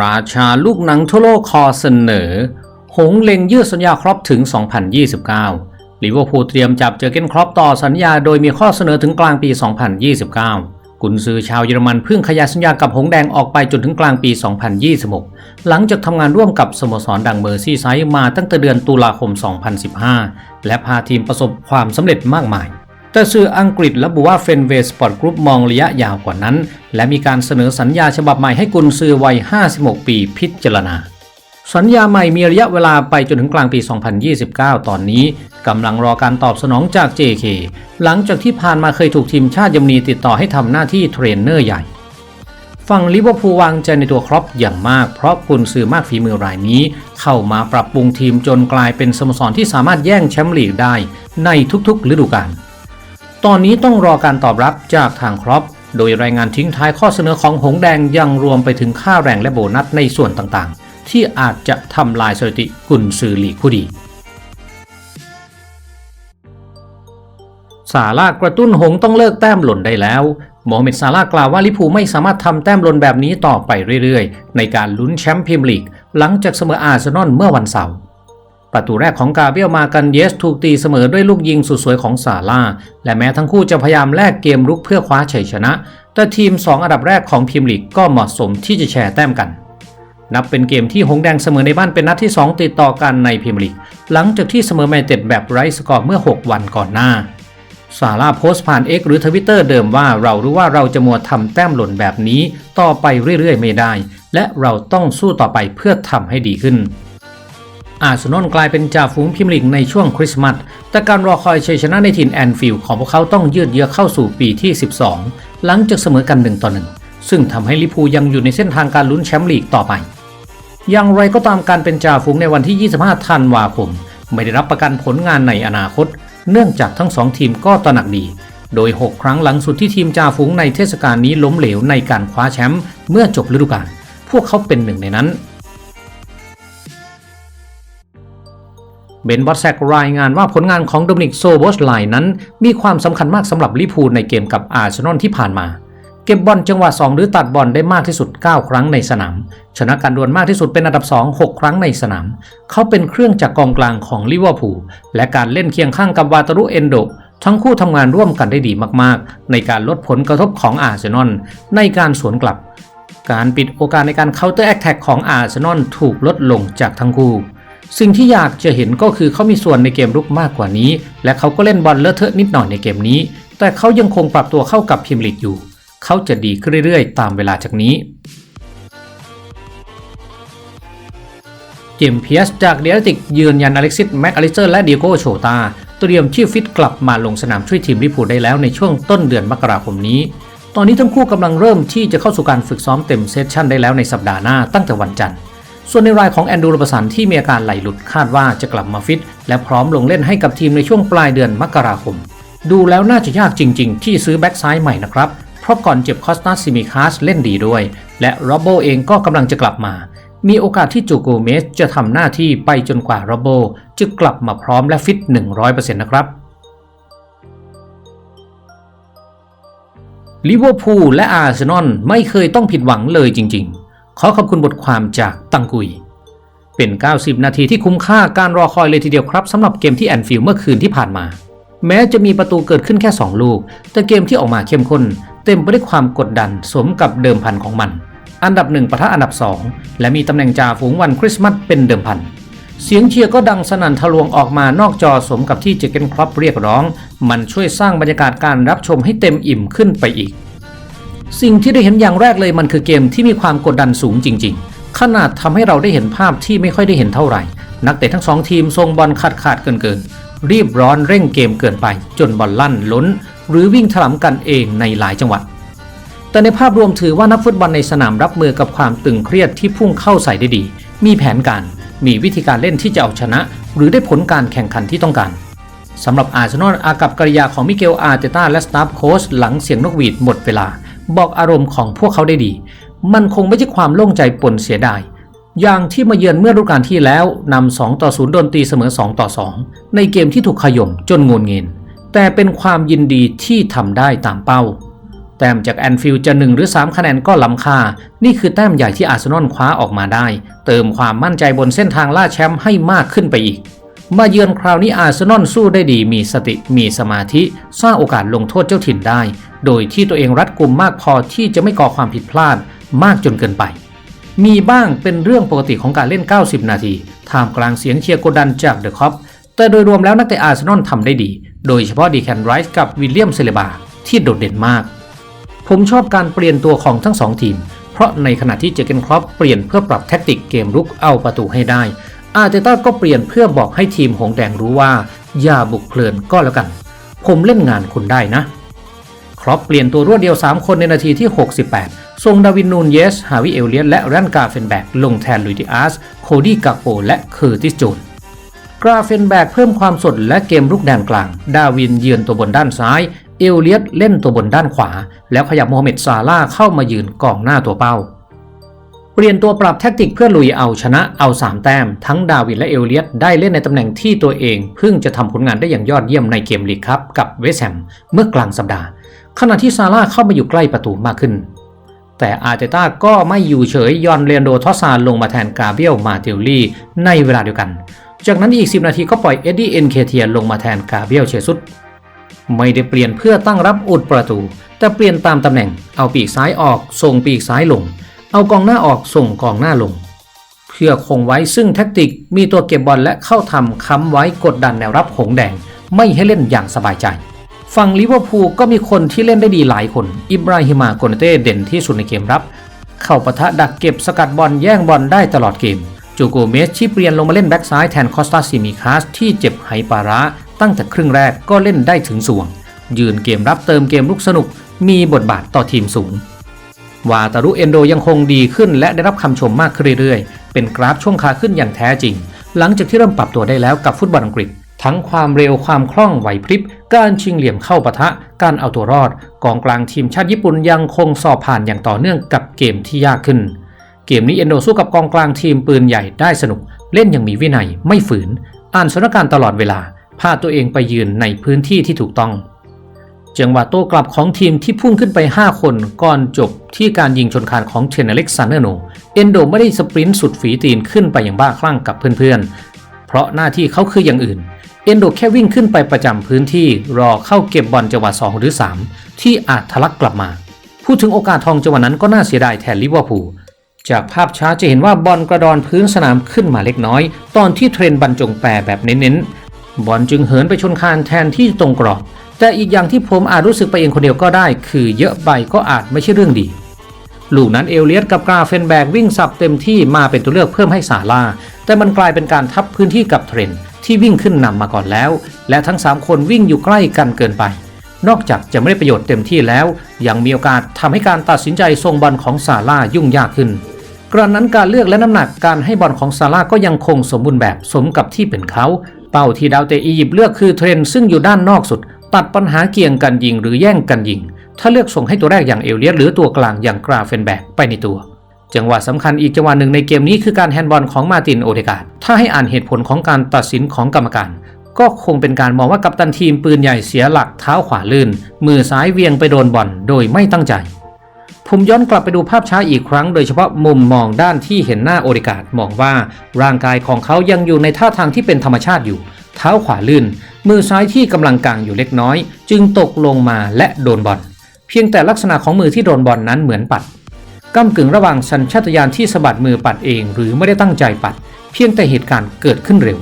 ราชาลูกหนังทั่วโลกคอเสนอ หงเล็งยืดสัญญาครอปถึง 2029ลิเวอร์พูลเตรียมจับเจอเกนครอปต่อสัญญาโดยมีข้อเสนอถึงกลางปี 2029 กุนซือชาวเยอรมันเพิ่งขยายสัญญากับหงแดงออกไปจนถึงกลางปี 2026 หลังจากทำงานร่วมกับสโมสรดังเมอร์ซี่ไซด์มาตั้งแต่เดือนตุลาคม 2015 และพาทีมประสบความสำเร็จมากมาย แต่สื่ออังกฤษระบุว่าเฟนเวสปอร์ตกรุ๊ปมองระยะยาวกว่านั้น และมีการเสนอสัญญาฉบับใหม่ให้กุนซือวัย 56 ปีพิจารณา สัญญาใหม่มีระยะเวลาไปจนถึงกลางปี 2029 ตอนนี้กำลังรอการตอบสนองจาก JK หลังจากที่ผ่านมาเคยถูกทีมชาติเยอรมนีติดต่อให้ทำหน้าที่เทรนเนอร์ใหญ่ฝั่งลิเวอร์พูลวางใจในตัวครอปอย่างมาก เพราะกุนซือมากฝีมือรายนี้ เข้ามาปรับปรุงทีมจนกลายเป็นสโมสรที่สามารถแย่งแชมป์ลีกได้ในทุกๆฤดูกาล ตอนนี้ต้องรอการตอบรับจากทางครอปโดยรายงานทิ้งท้ายข้อเสนอของหงแดงยังรวมไปถึงค่าแรงและโบนัสในส่วนต่างๆ ที่อาจจะทำลายสถิติกุนซือลีกผู้ดีซารากระตุ้นหงต้องเลิกแต้มหล่นได้แล้วโมเมดซารากล่าวว่าลิพูไม่สามารถทำแต้มหล่นแบบนี้ต่อไปเรื่อยๆ ในการลุ้นแชมป์พรีเมียร์ลีก หลังจากเสมออาร์เซนอลเมื่อวันเสาร์ ประตูแรกของกาเบรียลมากันเยสถูกตีเสมอด้วยลูกยิงสุดสวยของซาร่า และแม้ทั้งคู่จะพยายามแลกเกมรุกเพื่อคว้าชัยชนะ แต่ทีม 2 อันดับแรกของพรีเมียร์ลีกก็เหมาะสมที่จะแชร์แต้มกัน นับเป็นเกมที่หงแดงเสมอในบ้านเป็นนัดที่ 2 ติดต่อกันในพรีเมียร์ลีกหลังจากที่เสมอแมนเต็ดแบบไร้สกอร์เมื่อ 6 วันก่อนหน้าซาร่าโพสต์ผ่าน X หรือทวิตเตอร์เดิมว่าเรารู้ว่าเราจะมัวทำแต้มหล่นแบบนี้ ต่อไปเรื่อยๆ ไม่ได้ และเราต้องสู้ต่อไปเพื่อทำให้ดีขึ้น อาร์เซนอลกลายเป็นจ่าฝูงพรีเมียร์ลีกในช่วงคริสต์มาส แต่การรอคอยชัยชนะในถิ่นแอนฟิลด์ของพวกเขาต้องยืดเยื้อเข้าสู่ปีที่ 12 หลังจากเสมอกัน1ต่อ1ซึ่งทำให้ลิพูยังอยู่ในเส้นทางการลุ้นแชมป์ลีกต่อไป อย่างไรก็ตามการเป็นจ่าฝูงในวันที่ 25 ธันวาคม ไม่ได้รับประกันผลงานในอนาคต เนื่องจากทั้งสองทีมก็ตระหนักดี โดย 6 ครั้งหลังสุดที่ทีมจ่าฝูงในเทศกาลนี้ล้มเหลวในการคว้าแชมป์เมื่อจบฤดูกาลพวกเขาเป็นหนึ่งในนั้น เบนบอสแซกรายงานว่าผลงานของโดมินิกโซโบสไลน์นั้น มีความสำคัญมากสำหรับลิพูในเกมกับอาร์เซนอลที่ผ่านมา เก็บบอลจังหวะ 2 หรือตัดบอลได้มากที่สุด 9 ครั้งในสนาม ชนะการดวลมากที่สุดเป็นอันดับ 2 6 ครั้งในสนาม เขาเป็นเครื่องจักรกองกลางของลิเวอร์พูลและการเล่นเคียงข้างกับวาตารุเอนโดทั้งคู่ทำงานร่วมกันได้ดีมากๆ ในการลดผลกระทบของอาร์เซนอลในการสวนกลับ การปิดโอกาสในการเคาน์เตอร์แอคแท็กของอาร์เซนอลถูกลดลงจากทั้งคู่ สิ่งที่อยากจะเห็นก็คือเขามีส่วนในเกมรุกมากกว่านี้ และเขาก็เล่นบอลเลอะเทอะนิดหน่อยในเกมนี้ แต่เขายังคงปรับตัวเข้ากับพรีเมียร์ลีกอยู่ เขาจะดีขึ้นเรื่อยๆ ตามเวลาจากนี้ เจมเพียสจากเดียติกยืนยันอเล็กซิสแม็กอลิเตอร์และเดียโกโชตาเตรียมที่ฟิตกลับมาลงสนามช่วยทีมลิพูได้แล้วในช่วงต้นเดือนมกราคมนี้ ตอนนี้ทั้งคู่กำลังเริ่มที่จะเข้าสู่การฝึกซ้อมเต็มเซสชั่นได้แล้วในสัปดาห์หน้าตั้งแต่วันจันทร์ ส่วนในรายของแอนดูโรบสันที่มีอาการไหลหลุดคาดว่าจะกลับมาฟิต และพร้อมลงเล่นให้กับทีมในช่วงปลายเดือนมกราคม ดูแล้วน่าจะยากจริง ๆ ที่ซื้อแบ็กซ้ายใหม่นะครับ เพราะก่อนเจ็บคอสตาซิมิคาสเล่นดีด้วย และโรบโบเองก็กำลังจะกลับมา มีโอกาสที่จูโกเมสจะทำหน้าที่ไปจนกว่าโรบโบจะกลับมาพร้อมและฟิต 100%นะครับลิเวอร์พูลและอาร์เซนอลไม่เคยต้องผิดหวังเลยจริง ๆ ขอขอบคุณบทความจากตังกุย เป็น 90 นาทีที่คุ้มค่าการรอคอยเลยทีเดียวครับสำหรับเกมที่แอนฟิลด์เมื่อคืนที่ผ่านมา แม้จะมีประตูเกิดขึ้นแค่ 2 ลูก แต่เกมที่ออกมาเข้มข้น เต็มไปด้วยความกดดันสมกับเดิมพันของมัน อันดับหนึ่งปะทะอันดับ 2 และมีตำแหน่งจ่าฝูงวันคริสต์มาสเป็นเดิมพันเสียงเชียร์ก็ดังสนั่นทะลวงออกมานอกจอสมกับที่เจเกนครอปเรียกร้อง มันช่วยสร้างบรรยากาศการรับชมให้เต็มอิ่มขึ้นไปอีก สิ่งที่ได้เห็นอย่างแรกเลยมันคือเกมที่มีความกดดันสูงจริง ๆ ขนาดทำให้เราได้เห็นภาพที่ไม่ค่อยได้เห็นเท่าไหร่ นักเตะทั้งสองทีมทรงบอลขาดขาดๆเกินเกินๆรีบร้อนเร่งเกมเกินไป จนบอลลั่นล้น หรือวิ่งถลำกันเองในหลายจังหวะแต่ในภาพรวมถือว่านักฟุตบอลในสนามรับมือกับความตึงเครียดที่พุ่งเข้าใส่ได้ดี มีแผนการ มีวิธีการเล่นที่จะเอาชนะ หรือได้ผลการแข่งขันที่ต้องการสำหรับอาร์เซนอลอากับกริยาของมิเกลอาร์เตต้าและสตาฟโค้ชหลังเสียงนกหวีดหมดเวลา บอกอารมณ์ของพวกเขาได้ดี มันคงไม่ใช่ความโล่งใจปนเสียดาย อย่างที่มาเยือนเมื่อฤดูกาลที่แล้วนำ2ต่อ0โดนตีเสมอ2ต่อ2ในเกมที่ถูกขย่มจนงนเงิน แต่เป็นความยินดีที่ทำได้ตามเป้า แต้มจากแอนฟิลด์จะ 1 หรือ 3 คะแนนก็ล้ำค่า นี่คือแต้มใหญ่ที่อาร์เซนอลคว้าออกมาได้ เติมความมั่นใจบนเส้นทางล่าแชมป์ให้มากขึ้นไปอีก มาเยือนคราวนี้อาร์เซนอลสู้ได้ดีมีสติมีสมาธิ สร้างโอกาสลงโทษเจ้าถิ่นได้ โดยที่ตัวเองรัดกุมมากพอที่จะไม่ก่อความผิดพลาดมากจนเกินไป มีบ้างเป็นเรื่องปกติของการเล่น 90 นาทีท่ามกลางเสียงเชียร์กดดันจากเดอะคอปแต่โดยรวมแล้วนักเตะอาร์เซนอลทำได้ดี โดยเฉพาะดีแคนไรส์กับวิลเลียมเซเลบาที่โดดเด่นมาก ผมชอบการเปลี่ยนตัวของทั้งสองทีม เพราะในขณะที่เจเกนครอปเปลี่ยนเพื่อปรับแท็กติกเกมรุกเอาประตูให้ได้ อาร์เตต้าก็เปลี่ยนเพื่อบอกให้ทีมหงแดงรู้ว่า อย่าบุกเพลินก็แล้วกัน ผมเล่นงานคุณได้นะ ครอปเปลี่ยนตัวรวดเดียว 3 คนในนาทีที่ 68ส่งดาวินนูนเยส ฮาวิเอลเลียนและแรนกาเฟนแบกลงแทนลุยดิอาส โคดี้กาโป และเคอร์ติสโจนกราเฟนแบกเพิ่มความสดและเกมรุกแดนกลาง ดาวินเยือนตัวบนด้านซ้าย เอลเลียตเล่นตัวบนด้านขวา แล้วขยับโมฮัมเหม็ดซาร่าเข้ามายืนกองหน้าตัวเป้า เปลี่ยนตัวปรับแท็กติกเพื่อลุยเอาชนะเอา 3 แต้ม ทั้งดาวินและเอลเลียตได้เล่นในตำแหน่งที่ตัวเอง เพิ่งจะทำผลงานได้อย่างยอดเยี่ยมในเกมลีกครับ กับเวสแฮมเมื่อกลางสัปดาห์ ขณะที่ซาร่าเข้ามาอยู่ใกล้ประตูมากขึ้น แต่อาร์เตต้าก็ไม่อยู่เฉยยอนเรียนโดทอสซานลงมาแทนกาเบียลมาเทลลี่ในเวลาเดียวกัน จากนั้นอีก 10 นาทีก็ปล่อยเอ็ดดี้เอ็นเคเทียลงมาแทนกาเบียลเชซุสไม่ได้เปลี่ยนเพื่อตั้งรับอุดประตู แต่เปลี่ยนตามตำแหน่งเอาปีกซ้ายออกส่งปีกซ้ายลง เอากองหน้าออกส่งกองหน้าลง เพื่อคงไว้ซึ่งแท็กติกมีตัวเก็บบอลและเข้าทำค้ำไว้กดดันแนวรับหงแดง ไม่ให้เล่นอย่างสบายใจ ฝั่งลิเวอร์พูลก็มีคนที่เล่นได้ดีหลายคน อิบราฮิมาโกเนเต้เด่นที่สุดในเกมรับ เข้าปะทะดักเก็บสกัดบอลแย่งบอลได้ตลอดเกมจูโกเมสที่เปลี่ยนลงมาเล่นแบ็กซ้ายแทนคอสตาซิมิคาสที่เจ็บไหปาระตั้งแต่ครึ่งแรกก็เล่นได้ถึงส่วง ยืนเกมรับเติมเกมลุกสนุก มีบทบาทต่อทีมสูง วาตารุเอนโดยังคงดีขึ้นและได้รับคำชมมากขึ้นเรื่อยๆ เป็นกราฟช่วงขาขึ้นอย่างแท้จริง หลังจากที่เริ่มปรับตัวได้แล้วกับฟุตบอลอังกฤษ ทั้งความเร็วความคล่องไหวพริบ การชิงเหลี่ยมเข้าปะทะ การเอาตัวรอด กองกลางทีมชาติญี่ปุ่นยังคงสอบผ่านอย่างต่อเนื่องกับเกมที่ยากขึ้น เกมนี้เอนโดสู้กับกองกลางทีมปืนใหญ่ได้สนุก เล่นอย่างมีวินัยไม่ฝืน อ่านสถานการณ์ตลอดเวลาพาตัวเองไปยืนในพื้นที่ที่ถูกต้อง จังหวะโต้กลับของทีมที่พุ่งขึ้นไป 5 คนก่อนจบที่การยิงชนคานของเทนเล็กซานเนอร์โน เอนโดไม่ได้สปรินต์สุดฝีตีนขึ้นไปอย่างบ้าคลั่งกับเพื่อนๆ เพราะหน้าที่เขาคืออย่างอื่น เอนโดแค่วิ่งขึ้นไปประจำพื้นที่รอเข้าเก็บบอลจังหวะ 2 หรือ 3 ที่อาจทะลักกลับมา พูดถึงโอกาสทองจังหวะนั้นก็น่าเสียดายแทนลิเวอร์พูลจากภาพช้าจะเห็นว่าบอลกระดอนพื้นสนามขึ้นมาเล็กน้อย ตอนที่เทรนบรรจงแปรแบบเน้นๆบอลจึงเหินไปชนคานแทนที่ตรงกรอบ แต่อีกอย่างที่ผมอาจรู้สึกไปเองคนเดียวก็ได้ คือเยอะไปก็อาจไม่ใช่เรื่องดีลูกนั้นเอลเลียตกับกราเฟนแบกวิ่งสับเต็มที่มาเป็นตัวเลือกเพิ่มให้ซาลา แต่มันกลายเป็นการทับพื้นที่กับเทรนที่วิ่งขึ้นนำมาก่อนแล้ว และทั้ง 3 คนวิ่งอยู่ใกล้กันเกินไป นอกจากจะไม่ได้ประโยชน์เต็มที่แล้ว ยังมีโอกาสทำให้การตัดสินใจทรงบอลของซาลายุ่งยากขึ้น กระนั้นการเลือกและน้ำหนักการให้บอลของซาร่าก็ยังคงสมบูรณ์แบบสมกับที่เป็นเขา เป้าที่ดาวเตอียิปต์เลือกคือเทรนซึ่งอยู่ด้านนอกสุด ตัดปัญหาเกี่ยงกันยิงหรือแย่งกันยิง ถ้าเลือกส่งให้ตัวแรกอย่างเอลเลียสหรือตัวกลางอย่างกราเฟนแบกไปในตัว จังหวะสำคัญอีกจังหวะหนึ่งในเกมนี้คือการแฮนด์บอลของมาตินโอเดกาดถ้าให้อ่านเหตุผลของการตัดสินของกรรมการ ก็คงเป็นการมองว่ากัปตันทีมปืนใหญ่เสียหลักเท้าขวาลื่น มือซ้ายเวียงไปโดนบอลโดยไม่ตั้งใจผมย้อนกลับไปดูภาพช้าอีกครั้งโดยเฉพาะมุมมองด้านที่เห็นหน้าโอเดกาดมองว่าร่างกายของเขายังอยู่ในท่าทางที่เป็นธรรมชาติอยู่ เท้าขวาลื่น มือซ้ายที่กำลังกลางอยู่เล็กน้อย จึงตกลงมาและโดนบอล เพียงแต่ลักษณะของมือที่โดนบอลนั้นเหมือนปัดก้ากึ่งระหว่างสัญชาตญาณที่สะบัดมือปัดเอง หรือไม่ได้ตั้งใจปัด เพียงแต่เหตุการณ์เกิดขึ้นเร็ว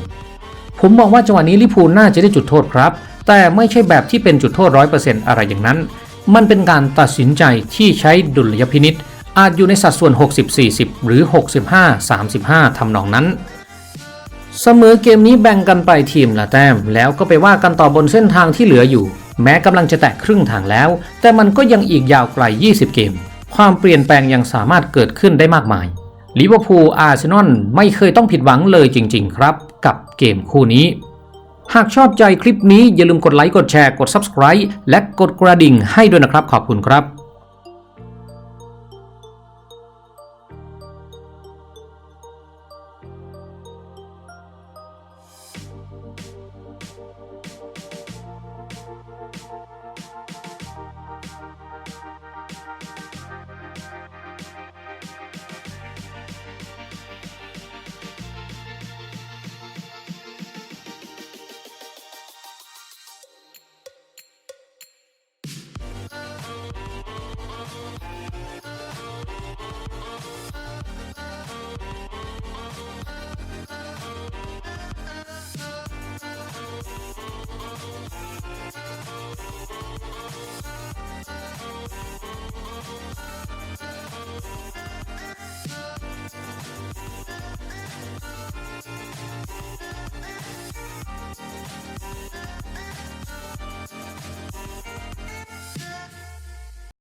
ผมมองว่าจังหวะนี้ลิพูลน่าจะได้จุดโทษครับ แต่ไม่ใช่แบบที่เป็นจุดโทษร้อยเปอร์เซ็นต์อะไรอย่างนั้น มันเป็นการตัดสินใจที่ใช้ดุลยพินิษอาจอยู่ในสัดส่วน 60-40 หรือ 65-35ทำนองนั้น เสมอเกมนี้แบ่งกันไปทีมละแต้ม แล้วก็ไปว่ากันต่อบนเส้นทางที่เหลืออยู่ แม้กำลังจะแตะครึ่งทางแล้ว แต่มันก็ยังอีกยาวไกล 20 เกม ความเปลี่ยนแปลงยังสามารถเกิดขึ้นได้มากมายลิเวอร์พูลอาร์เซนอลไม่เคยต้องผิดหวังเลยจริง ๆ ครับ กับเกมคู่นี้ หากชอบใจคลิปนี้อย่าลืมกดไลค์กดแชร์กด Subscribe และกดกระดิ่งให้ด้วยนะครับขอบคุณครับ